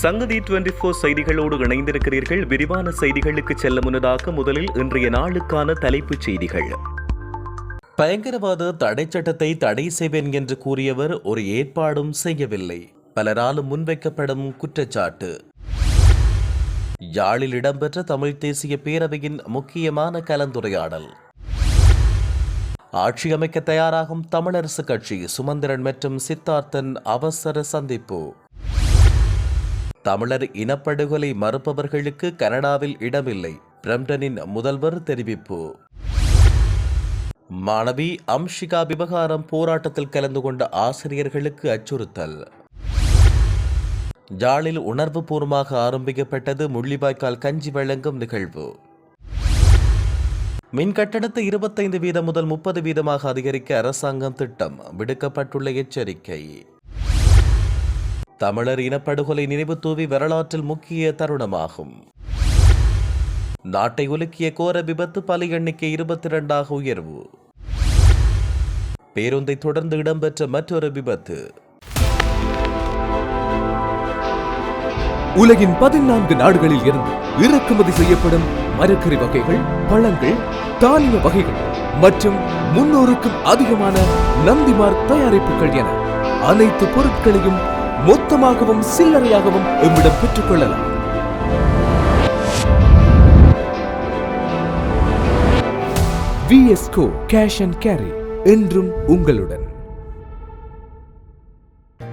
சங்கதி twenty four செய்திகளோடு இணைந்திருக்கிறீர்கள். விரிவான செய்திகளுக்கு செல்ல முன்னதாக முதலில் இன்றைய நாளுக்கான தலைப்புச் செய்திகள். பயங்கரவாத தடை சட்டத்தை தடை செய்வேன் என்று கூறியவர் ஒரு ஏற்பாடும் செய்யவில்லை. பலராலும் முன்வைக்கப்படும் குற்றச்சாட்டு. யாழில் இடம்பெற்ற தமிழ் தேசிய பேரவையின் முக்கியமான கலந்துரையாடல். ஆட்சி அமைக்க தயாராகும் தமிழரசு கட்சி சுமந்திரன் மற்றும் சித்தார்த்தன் அவசர சந்திப்பு. தமிழர் இனப்படுகொலை மறுப்பவர்களுக்கு கனடாவில் இடமில்லை. பிரம்டனின் முதல்வர் தெரிவிப்பு. மாணவி அம்ஷிகா விவகாரம் போராட்டத்தில் கலந்து கொண்ட ஆசிரியர்களுக்கு அச்சுறுத்தல். ஜாலில் உணர்வுபூர்வமாக ஆரம்பிக்கப்பட்டது முள்ளிவாய்க்கால் கஞ்சி வழங்கும் நிகழ்வு. மின் கட்டணத்தை இருபத்தைந்து வீதம் முதல் முப்பது வீதமாக அதிகரிக்க அரசாங்கம் திட்டம். விடுக்கப்பட்டுள்ள எச்சரிக்கை. தமிழர் இனப்படுகொலை நினைவு தூவி வரலாற்றில் முக்கிய தருணமாகும். நாட்டை உலுக்கிய கோர விபத்து பலி எண்ணிக்கை இருபத்தி இரண்டாக உயர்வு. பேருந்தை தொடர்ந்து இடம்பெற்ற மற்றொரு விபத்து. உலகின் பதினான்கு நாடுகளில் இருந்து இறக்குமதி செய்யப்படும் மரக்கறி வகைகள் பழங்கள் தானிய வகைகள் மற்றும் முன்னூறுக்கும் அதிகமான நந்திமார் தயாரிப்புகள் என அனைத்து பொருட்களையும் மொத்தமாகவும் சில்லறையாகவும் எம்மிடம் பெற்றுக்கொள்ளலாம் விஎஸ்கோ கேஷ் அண்ட் கேரி என்றும் உங்களுடன்.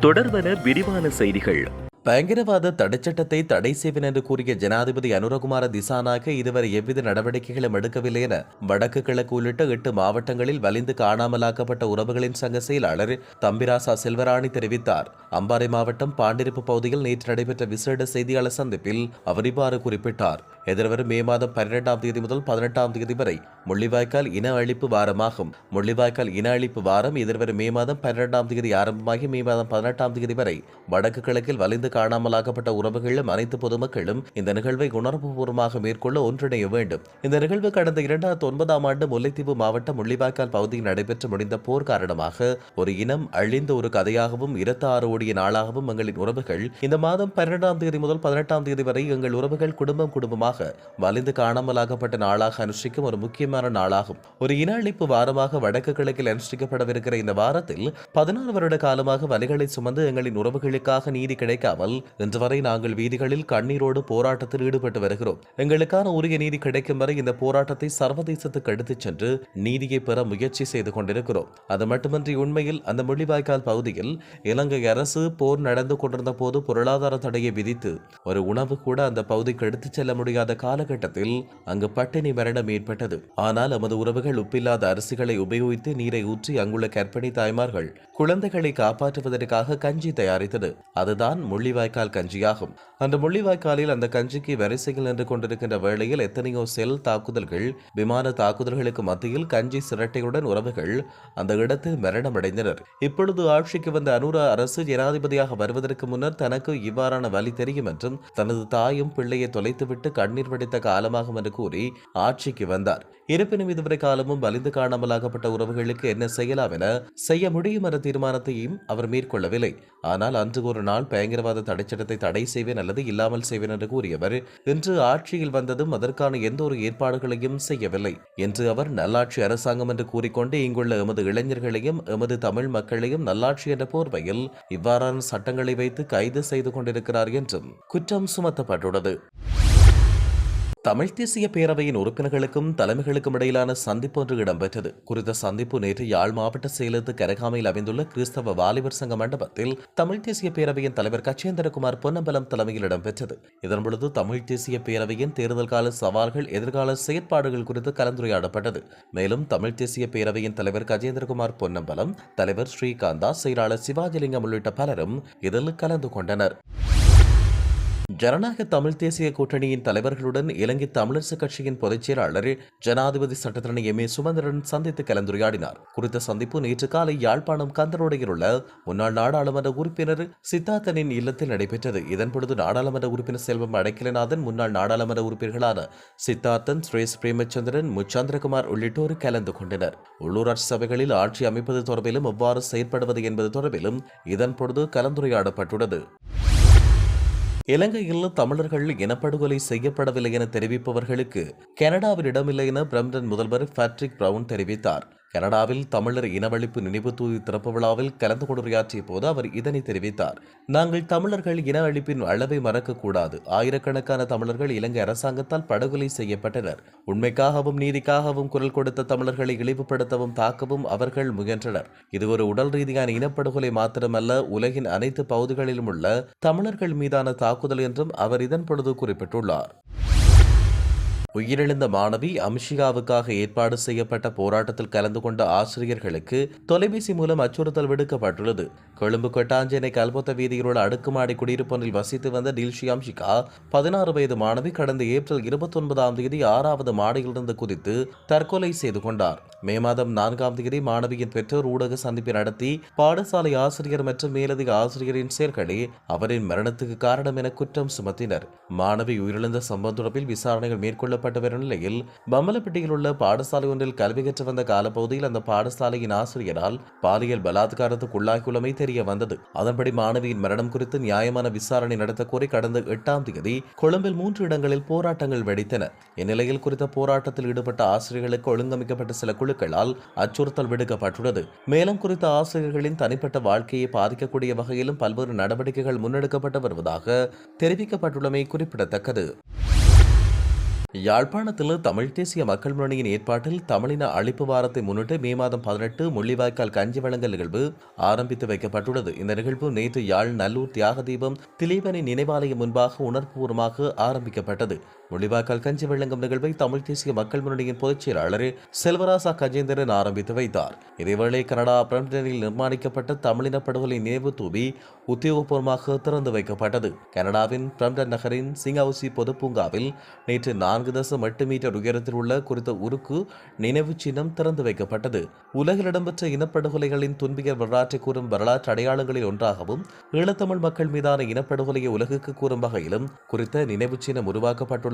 தொடர்வன விரிவான செய்திகள். பயங்கரவாத தடைச்சட்டத்தை தடை செய்வேன் என்று கூறிய ஜனாதிபதி அனுரகுமார திசானாக இதுவரை எவ்வித நடவடிக்கைகளும் எடுக்கவில்லை என வடக்கு கிழக்கு உள்ளிட்ட எட்டு மாவட்டங்களில் வலிந்து காணாமலாக்கப்பட்ட உறவுகளின் சங்க செயலாளர் தம்பிராசா செல்வராணி தெரிவித்தார். அம்பாறை மாவட்டம் பாண்டிருப்பு பகுதியில் நேற்று நடைபெற்ற விசேட செய்தியாளர் சந்திப்பில் அவர் இவ்வாறு குறிப்பிட்டார். எதிர்வரும் மே மாதம் பன்னிரெண்டாம் தேதி முதல் பதினெட்டாம் தேதி வரை முள்ளிவாய்க்கால் இன அழிப்பு வாரமாகும். முள்ளிவாய்க்கால் இன அழிப்பு வாரம் எதிர்வரும் மே மாதம் பன்னிரெண்டாம் தேதி ஆரம்பமாகி மே மாதம் பதினெட்டாம் தேதி வரை வடக்கு கிழக்கில் வலிந்து காணாமலாக்கப்பட்ட உறவுகளும் அனைத்து பொதுமக்களும் இந்த நிகழ்வை உணர்வுபூர்வமாக மேற்கொள்ள ஒன்றிணைய வேண்டும். இந்த நிகழ்வு கடந்த இரண்டாயிரத்தி ஒன்பதாம் ஆண்டு முல்லைத்தீவு மாவட்டம் முள்ளிவாய்க்கால் பகுதியில் நடைபெற்று முடிந்த போர் காரணமாக ஒரு இனம் அழிந்த ஒரு கதையாகவும் இரத்த ஓடிய நாளாகவும் எங்களின் உறவுகள் இந்த மாதம் பன்னிரெண்டாம் தேதி முதல் பதினெட்டாம் தேதி வரை எங்கள் உறவுகள் குடும்பம் குடும்பமாக வலிந்து காணாமலாக்கப்பட்ட நாளாக அனுஷ்டிக்கும் ஒரு முக்கியமான நாளாகும். ஒரு இன அழிப்பு வாரமாக வடக்கு கிழக்கில் அனுஷ்டிக்கப்படவிருக்கிற இந்த வாரத்தில் பதினாறு வருட காலமாக வலிகளை சுமந்து எங்களின் உறவுகளுக்காக நீதி கிடைக்காமல் ஆனால் இன்று வரை நாங்கள் வீதிகளில் கண்ணீரோடு போராட்டத்தில் ஈடுபட்டு வருகிறோம். எங்களுக்கான உரிய நீதி கிடைக்கும் வரை இந்த போராட்டத்தை சர்வதேசத்துக்கு எடுத்துச் சென்று நீதியை பெற முயற்சி செய்து கொண்டிருக்கிறோம். அது மட்டுமின்றி உண்மையில் அந்த முள்ளிவாய்க்கால் பகுதியில் இலங்கை அரசு போர் நடந்து கொண்டிருந்த போது பொருளாதார தடையை விதித்து ஒரு உணவு கூட அந்த பகுதிக்கு எடுத்துச் செல்ல முடியாத காலகட்டத்தில் அங்கு பட்டினி மரணம் ஏற்பட்டது. ஆனால் நமது உறவுகள் உப்பில்லாத அரிசிகளை உபயோகித்து நீரை ஊற்றி அங்குள்ள கற்பிணி தாய்மார்கள் குழந்தைகளை காப்பாற்றுவதற்காக கஞ்சி தயாரித்தது. அதுதான் முள்ளி முள்ளிவாய்க்கால் கஞ்சியாகும். அந்த முள்ளிவாய்க்காலில் அந்த கஞ்சிக்கு வரிசையில் நின்று கொண்டிருக்கின்ற வேளையில் எத்தனையோ செல் தாக்குதல்கள் விமான தாக்குதல்களுக்கு மத்தியில் கஞ்சி சிரட்டையுடன் உறவுகள் அந்த இடத்தில் மரணமடைந்தனர். இப்பொழுது ஆட்சிக்கு வந்த அனுரா அரசு ஜனாதிபதியாக வருவதற்கு முன்னர் தனக்கு இவ்வாறான வழி தெரியும் என்றும் தனது தாயும் பிள்ளையை தொலைத்துவிட்டு கண்ணீர் வடித்த காலமாகும் என்று கூறி ஆட்சிக்கு வந்தார். இருப்பினும் இதுவரை காலமும் வலிந்து காணாமலாகப்பட்ட உறவுகளுக்கு என்ன செய்யலாம் என செய்ய முடியும் என்ற தீர்மானத்தையும் அவர் மேற்கொள்ளவில்லை. ஆனால் அன்று ஒரு நாள் பயங்கரவாத தடைச்சட்டத்தை தடை செய்வேன் அல்லது இல்லாமல் செய்வேன் என்று கூறியவர் இன்று ஆட்சியில் வந்ததும் அதற்கான எந்த ஒரு ஏற்பாடுகளையும் செய்யவில்லை என்று அவர் நல்லாட்சி அரசாங்கம் என்று கூறிக்கொண்டு இங்குள்ள எமது இளைஞர்களையும் எமது தமிழ் மக்களையும் நல்லாட்சி என்ற போர்வையில் இவ்வாறான சட்டங்களை வைத்து கைது செய்து கொண்டிருக்கிறார் என்றும் குற்றம் சுமத்தப்பட்டுள்ளது. தமிழ் தேசிய பேரவையின் உறுப்பினர்களுக்கும் தலைமைகளுக்கும் இடையிலான சந்திப்பு ஒன்று இடம்பெற்றது. குறித்த சந்திப்பு நேற்று யாழ் மாவட்ட செயலத்து கரகாமையில் அமைந்துள்ள கிறிஸ்தவ வாலிபர் சங்க மண்டபத்தில் தமிழ் தேசிய பேரவையின் தலைவர் கச்சேந்திரகுமார் பொன்னம்பலம் தலைமையில் இடம்பெற்றது. இதன்பொழுது தமிழ் தேசிய பேரவையின் தேர்தல் கால சவால்கள் எதிர்கால செயற்பாடுகள் குறித்து கலந்துரையாடப்பட்டது. மேலும் தமிழ் தேசிய பேரவையின் தலைவர் கஜேந்திரகுமார் பொன்னம்பலம் தலைவர் ஸ்ரீகாந்தா செயலாளர் சிவாஜிலிங்கம் உள்ளிட்ட பலரும் இதில் கலந்து கொண்டனர். ஜனநாயக தமிழ் தேசிய கூட்டணியின் தலைவர்களுடன் இலங்கை தமிழரசு கட்சியின் பொதுச் செயலாளர் ஜனாதிபதி சட்டத்தரணி எம் ஏ சுமந்திரன் சந்தித்து கலந்துரையாடினார். குறித்த சந்திப்பு நேற்று காலை யாழ்ப்பாணம் கந்தரோடையில் உள்ள முன்னாள் நாடாளுமன்ற உறுப்பினர் சித்தார்த்தனின் இல்லத்தில் நடைபெற்றது. இதன்பொழுது நாடாளுமன்ற உறுப்பினர் செல்வம் அடைக்கலநாதன் முன்னாள் நாடாளுமன்ற உறுப்பினர்களான சித்தார்த்தன் சுரேஷ் பிரேமச்சந்திரன் முச்சந்திரகுமார் உள்ளிட்டோர் கலந்து கொண்டனர். உள்ளூராட்சி சபைகளில் ஆட்சி அமைப்பது தொடர்பிலும் எவ்வாறு செயற்படுவது என்பது தொடர்பிலும் இதன்பொழுது கலந்துரையாடப்பட்டுள்ளது. இலங்கையில் தமிழர்கள் இனப்படுகொலை செய்யப்படவில்லை என தெரிவிப்பவர்களுக்கு கனடாவில் இடமில்லை என பிரம்டன் முதல்வர் பேட்ரிக் பிரவுன் தெரிவித்தார். கனடாவில் தமிழர் இனவழிப்பு நினைவு தூதி திறப்பு விழாவில் கலந்து கொண்டுரையாற்றிய போது அவர் இதனை தெரிவித்தார். நாங்கள் தமிழர்கள் இன அழிப்பின் அளவை மறக்கக்கூடாது ஆயிரக்கணக்கான தமிழர்கள் இலங்கை அரசாங்கத்தால் படுகொலை செய்யப்பட்டனர். உண்மைக்காகவும் நீதிக்காகவும் குரல் கொடுத்த தமிழர்களை இழிவுபடுத்தவும் தாக்கவும் அவர்கள் முயன்றனர். இது ஒரு உடல் ரீதியான இனப்படுகொலை மாத்திரமல்ல உலகின் அனைத்து பகுதிகளிலும் உள்ள தமிழர்கள் மீதான தாக்குதல் என்றும் அவர் இதன் பொழுது குறிப்பிட்டுள்ளார். உயிரிழந்த மாணவி அம்ஷிகாவுக்காக ஏற்பாடு செய்யப்பட்ட போராட்டத்தில் கலந்து கொண்ட ஆசிரியர்களுக்கு தொலைபேசி மூலம் அச்சுறுத்தல் விடுக்கப்பட்டுள்ளது. கொழும்பு கொட்டாஞ்சேனை கல்பொத்த வீதியில் உள்ள அடுக்குமாடி குடியிருப்பொன்றில் வசித்து வந்த டில்ஷி அம்ஷிகா பதினாறு வயது மாணவி கடந்த ஏப்ரல் இருபத்தி ஒன்பதாம் தேதி ஆறாவது மாடியிலிருந்து குதித்து தற்கொலை செய்து கொண்டார். மே மாதம் நான்காம் தேதி மாணவியின் பெற்றோர் ஊடக சந்திப்பை நடத்தி பாடசாலை ஆசிரியர் மற்றும் மேலதிக ஆசிரியரின் செயல்களே அவரின் மரணத்துக்கு காரணம் என குற்றம் சுமத்தினர். மாணவி உயிரிழந்த சம்பவம் தொடர்பில் விசாரணைகள் மேற்கொள்ளப்பட்டு வரும் நிலையில் பம்பலப்பட்டியில் உள்ள பாடசாலை ஒன்றில் கல்வி கற்று வந்த காலப்பகுதியில் அந்த பாடசாலையின் ஆசிரியரால் பாலியல் பலாத்காரத்துக்கு உள்ளாகியுள்ளமை தெரிய வந்தது. அதன்படி மாணவியின் மரணம் குறித்து நியாயமான விசாரணை நடத்த கோரி கடந்த எட்டாம் தேதி கொழும்பில் மூன்று இடங்களில் போராட்டங்கள் வெடித்தன. இந்நிலையில் குறித்த போராட்டத்தில் ஈடுபட்ட ஆசிரியர்களுக்கு ஒழுங்கமைக்கப்பட்ட சில குழுக்களால் அச்சுறுத்தல் விடுக்கப்பட்டுள்ளது. மேலும் குறித்த ஆசிரியர்களின் தனிப்பட்ட வாழ்க்கையை பாதிக்கக்கூடிய வகையிலும் பல்வேறு நடவடிக்கைகள் முன்னெடுக்கப்பட்டு வருவதாக தெரிவிக்கப்பட்டுள்ளமை குறிப்பிடத்தக்கது. யாழ்ப்பாணத்தில் தமிழ் தேசிய மக்கள் முன்னணியின் ஏற்பாட்டில் தமிழின அழிப்பு வாரத்தை முன்னிட்டு மே மாதம் பதினெட்டு முள்ளிவாய்க்கால் கஞ்சி வழங்கல் நிகழ்வு ஆரம்பித்து வைக்கப்பட்டுள்ளது. இந்த நிகழ்வு நேற்று யாழ் நல்லூர் தியாக தீபம் திலீபனின் நினைவாலயம் முன்பாக உணர்வுபூர்வமாக ஆரம்பிக்கப்பட்டது. முள்ளிவாய்க்கால் கஞ்சி வழங்கும் நிகழ்வை தமிழ் தேசிய மக்கள் முன்னணியின் பொதுச் செயலாளர் செல்வராசா கஜேந்திரன் ஆரம்பித்து வைத்தார். இதேவேளை கனடா பிரம்டனில் நிர்மாணிக்கப்பட்ட தமிழின படுகொலை நினைவு தூவி உத்தியோகபூர்வமாக திறந்து வைக்கப்பட்டது. கனடாவின் பிரம்டன் நகரின் சிங்ஹவுசி பொது பூங்காவில் நேற்று நான்கு தசம் எட்டு மீட்டர் உயரத்தில் உள்ள குறித்த உருக்கு நினைவு சின்னம் திறந்து வைக்கப்பட்டது. உலகில் இடம்பெற்ற இனப்படுகொலைகளின் துன்பியல் வரலாற்றை கூறும் வரலாற்று அடையாளங்களில் ஒன்றாகவும் ஈழத்தமிழ் மக்கள் மீதான இனப்படுகொலையை உலகுக்கு கூறும் வகையிலும் குறித்த நினைவு சின்னம்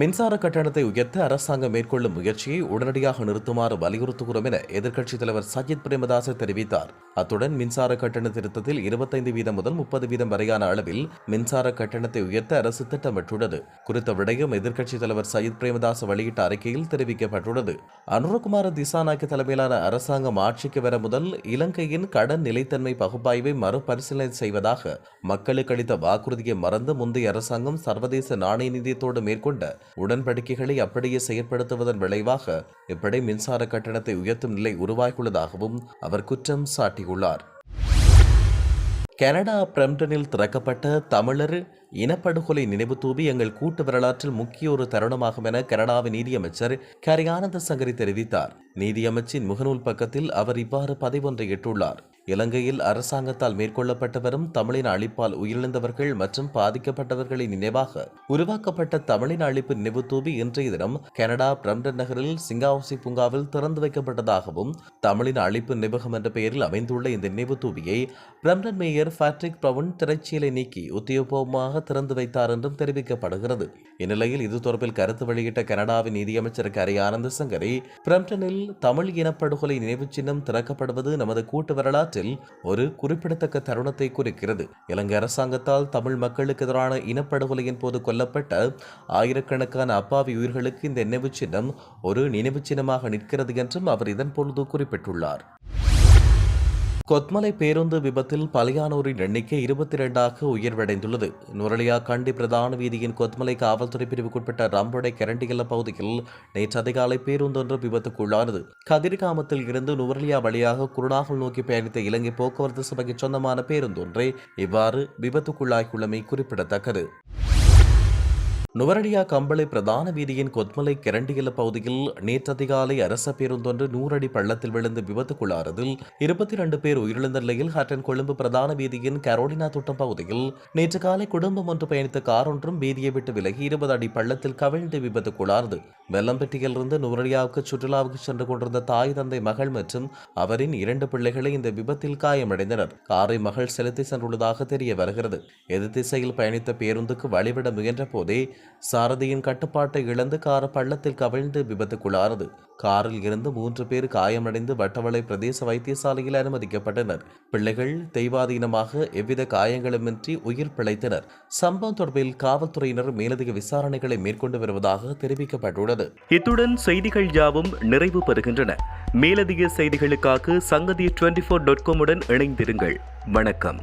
மின்சார கட்டணத்தை உயர்த்த அரசாங்கம் மேற்கொள்ளும் முயற்சியை உடனடியாக நிறுத்துமாறு வலியுறுத்துகிறோம் என எதிர்க்கட்சித் தலைவர் சஜித் பிரேமதாச தெரிவித்தார். அத்துடன் மின்சார கட்டண திருத்தத்தில் இருபத்தைந்து வீதம் முதல் முப்பது வீதம் வரையான அளவில் மின்சார கட்டணத்தை உயர்த்த அரசு திட்டமிட்டுள்ளது. குறித்த விடயம் எதிர்க்கட்சித் தலைவர் சஜித் பிரேமதாச வெளியிட்ட அறிக்கையில் தெரிவிக்கப்பட்டுள்ளது. அனுரகுமார திசாநாயக்க தலைமையிலான அரசாங்கம் ஆட்சிக்கு வர முதல் இலங்கையின் கடன் நிலைத்தன்மை பகுப்பாய்வை மறுபரிசீலனை செய்வதாக மக்களுக்கு அளித்த வாக்குறுதியை மறந்து முந்தைய அரசாங்கம் சர்வதேச நாணய நிதியத்தோடு மேற்கொண்ட உடன்படிக்கைகளை அப்படியே செயற்படுத்துவதன் விளைவாக இப்படி மின்சார கட்டணத்தை உயர்த்தும் நிலை உருவாகியுள்ளதாகவும் அவர் குற்றம் சாட்டியுள்ளார். கனடா பிரம்டனில் திறக்கப்பட்ட தமிழர் இனப்படுகொலை நினைவு தூவி எங்கள் கூட்டு வரலாற்றில் முக்கிய ஒரு தருணமாகும் என கனடாவின் நீதியமைச்சர் கரியானந்த சங்கரி தெரிவித்தார். நீதியமைச்சின் முகநூல் பக்கத்தில் அவர் இவ்வாறு பதிவொன்றை இட்டுள்ளார். இலங்கையில் அரசாங்கத்தால் மேற்கொள்ளப்பட்டு வரும் அழிப்பால் உயிரிழந்தவர்கள் மற்றும் பாதிக்கப்பட்டவர்களின் நினைவாக உருவாக்கப்பட்ட தமிழின் அழிப்பு நினைவு தூவி இன்றைய தினம் கனடா பிரம்டன் நகரில் சிங்காவுசி பூங்காவில் திறந்து வைக்கப்பட்டதாகவும் தமிழின் அழிப்பு நினைவகம் என்ற பெயரில் அமைந்துள்ள இந்த நினைவு தூவியை பிரம்டன் மேயர் பேட்ரிக் பிரவுன் திரைச்சீலை நீக்கி உத்தியோகபூர்வமாக திறந்து வைத்தார் என்றும் தெரிவிக்கப்படுகிறது. இந்நிலையில் இது தொடர்பில் கருத்து வெளியிட்ட கனடாவின் நீதியமைச்சர் கரி ஆனந்த சங்கரி பிரம்டனில் தமிழ் இனப்படுகொலை நினைவு சின்னம் திறக்கப்படுவது நமது கூட்டு வரலாற்று வரலாற்றில் ஒரு குறிப்பிடத்தக்க தருணத்தை குறிக்கிறது. இலங்கை அரசாங்கத்தால் தமிழ் மக்களுக்கு எதிரான இனப்படுகொலையின் போது கொல்லப்பட்ட ஆயிரக்கணக்கான அப்பாவி உயிர்களுக்கு இந்த நினைவுச் சின்னம் ஒரு நினைவுச் சின்னமாக நிற்கிறது என்றும் அவர் இதன் பொழுது குறிப்பிட்டுள்ளார். கொத்மலை பேருந்து விபத்தில் பலியானோரின் எண்ணிக்கை இருபத்தி இரண்டாக உயர்வடைந்துள்ளது. நுரலியா கண்டி பிரதான வீதியின் கொத்மலை காவல்துறை பிரிவுக்குட்பட்ட ரம்பொடை கரண்டிகல்ல பகுதியில் நேற்று அதிகாலை பேருந்தொன்று விபத்துக்குள்ளானது. கதிர்காமத்தில் இருந்து நுவரலியா வழியாக குருநாகல் நோக்கி பயணித்த இலங்கை போக்குவரத்து சபைக்கு சொந்தமான பேருந்தொன்றே இவ்வாறு விபத்துக்குள்ளாகியுள்ளமை குறிப்பிடத்தக்கது. நுவரடியா கம்பளை பிரதான வீதியின் கொத்மலை கிரண்டியல பகுதியில் நேற்றதிகாலை அரச பேருந்தொன்று நூறடி பள்ளத்தில் விழுந்து விபத்துக்குள்ளாரதில் இருபத்தி இரண்டு பேர் உயிரிழந்த நிலையில் ஹட்டன் கொழும்பு பிரதான வீதியின் கரோலினா தோட்டம் பகுதியில் நேற்று காலை குடும்பம் ஒன்று பயணித்த கார் ஒன்றும் வீதியை விட்டு விலகி இருபது அடி பள்ளத்தில் கவிழ்ந்து விபத்துக்குள்ளாரது வெள்ளம்பெட்டியிலிருந்து நுவரடியாவுக்கு சுற்றுலாவுக்கு சென்று கொண்டிருந்த தாய் தந்தை மகள் மற்றும் அவரின் இரண்டு பிள்ளைகளை இந்த விபத்தில் காயமடைந்தனர். காரை மகள் செலுத்தி சென்றுள்ளதாக தெரிய வருகிறது. எதிர் திசையில் பயணித்த பேருந்துக்கு வழிவிட முயன்ற போதே சாரதியின் கட்டுப்பாட்டை இழந்து கார் பள்ளத்தில் கவிழ்ந்து விபத்துக்குள்ளானது. காரில் இருந்து மூன்று பேர் காயமடைந்து வட்டவளை பிரதேச வைத்தியசாலையில் அனுமதிக்கப்பட்டனர். பிள்ளைகள் தெய்வாதீனமாக எவ்வித காயங்களுமின்றி உயிர் பிழைத்தனர். சம்பவம் தொடர்பில் காவல்துறையினர் மேலதிக விசாரணைகளை மேற்கொண்டு வருவதாக தெரிவிக்கப்பட்டுள்ளது. இத்துடன் செய்திகள் யாவும் நிறைவு பெறுகின்றன. மேலதிக செய்திகளுக்காக சங்கதி டுவெண்டி ஃபோர் டாட் காமுடன் இணைந்திருங்கள். வணக்கம்.